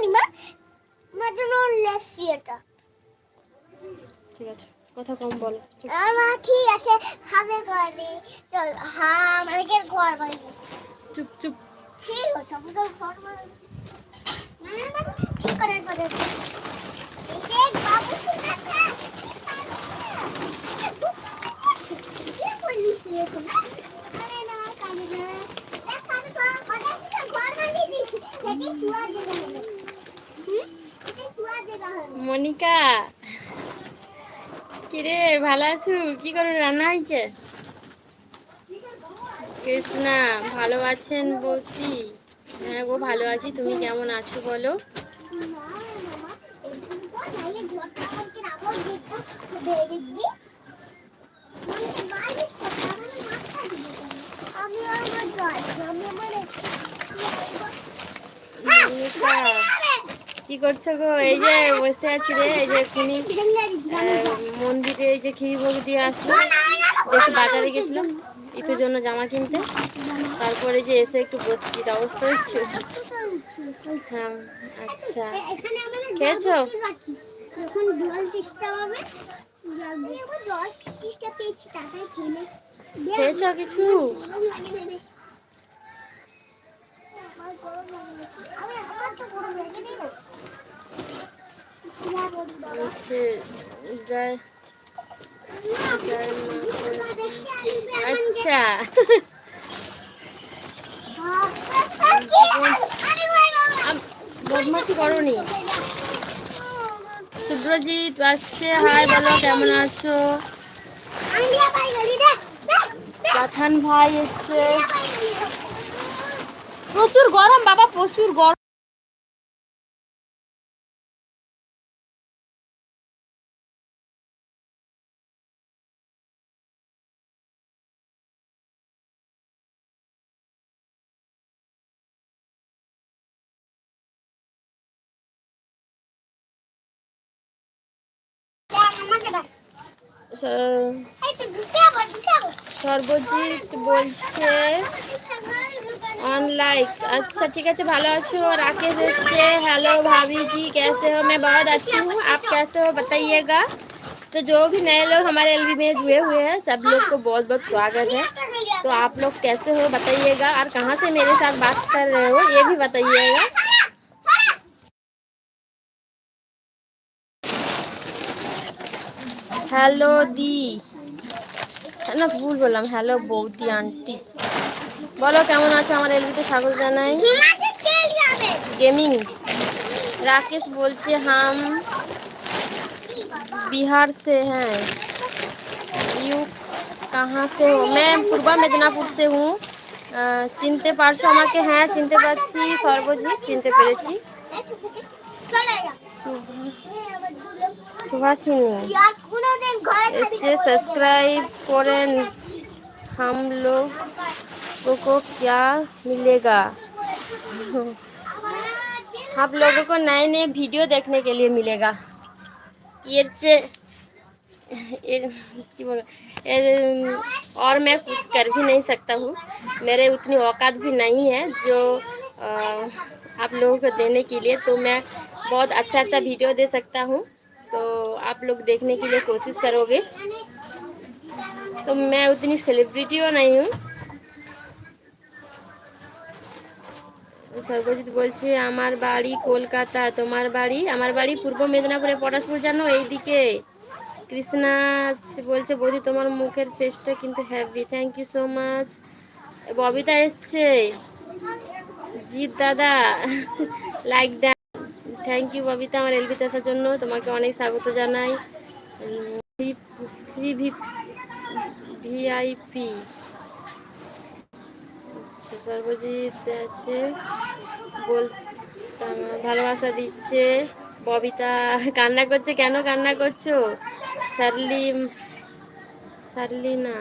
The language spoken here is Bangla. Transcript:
খানি মা লেসি এটা ঠিক আছে কথা কম বলো। মা ঠিক আছে খাবে করে চল হ্যাঁ আমাকে ঘর বাড়ি চুপ চুপ। ঠিক আছে আমাকে ঘর বাড়ি ঠিক করে করে। এই যে বাবু শুনতে মনিকা কিরে ভালো আছো? কি করে রান্না হয়েছে? কৃষ্ণা ভালো আছেন বৌদি? হ্যাঁ গো ভালো আছি। তুমি কেমন আছো বলো? মনিকা কি করছ গো? এই যে বসে আছি রে, এই যে খুনি। মন্দিরে এই যে ক্ষীর ভোগ দিয়ে আসলো। একটু বাজারে গেছিলাম ইতুর জন্য জামা কিনতে। তারপরে যে এসে একটু বসছি অবস্থা হচ্ছে। হ্যাঁ আচ্ছা। খেয়েছো? খেয়েছো কিছু। আমি আচ্ছা। বদমাসি করনি। সুব্রজিৎ আসছে। হাই, বলো, কেমন আছো? পাঠান ভাই এসছে। প্রচুর গরম, বাবা, প্রচুর গরম। সর্বজিৎ বলছে অনলাইক अच्छा ठीक है ভালো আছো? রাকেশ এসছে। हेलो भाभी जी कैसे हो मैं बहुत अच्छी हूँ आप कैसे हो बताइएगा तो जो भी नए लोग हमारे एल में जुड़े हुए हैं सब लोग को बहुत बहुत स्वागत है तो आप लोग कैसे हो बताइएगा और कहाँ से मेरे साथ बात कर रहे हो ये भी बताइएगा হ্যালো দি না ভুল বললাম। হ্যালো বৌদি আন্টি বলো কেমন আছো? আমার এলবিতে স্বাগত জানাই। গেমিং রাকেশ বলছে হাম বিহার সে হ্যাঁ। ইউ কাহা সে হো? ম্যাম পূর্ব মেদিনীপুর সে হু চিনতে পারছ আমাকে? হ্যাঁ চিনতে পারছি। সর্বজিৎ চিনতে পেরেছি। সুভাষিনী इसे सब्सक्राइब करें हम लोग को क्या मिलेगा? आप लोगों को नए नए वीडियो देखने के लिए मिलेगा। ये से और मैं कुछ कर भी नहीं सकता हूँ। मेरे उतनी औकात भी नहीं है जो आप लोगों को देने के लिए तो मैं बहुत अच्छा अच्छा वीडियो दे सकता हूँ। तो आप लोग देखने के लिए कोशिश करोगे तो मैं उतनी सेलिब्रिटियो नहीं हूँ সর্বজিৎ বলছে আমার বাড়ি কলকাতা তোমার বাড়ি আমার বাড়ি পূর্ব মেদিনীপুরে পটাশপুর জানো এইদিকে কৃষ্ণা বলছে বৌদি তোমার মুখের ফেসটা কিন্তু happy thank you so much Babita এসছে জিৎ দাদা like then thank you Babita আমার এলবিতে আসার জন্য। তোমাকে অনেক স্বাগত জানাই। ভিআইপি আচ্ছা সর্বজিৎ আছে। বল ভালোবাসা দিচ্ছে। ববিতা, কান্না করছে কেন? কান্না করছ? সারলিম সারলিনা।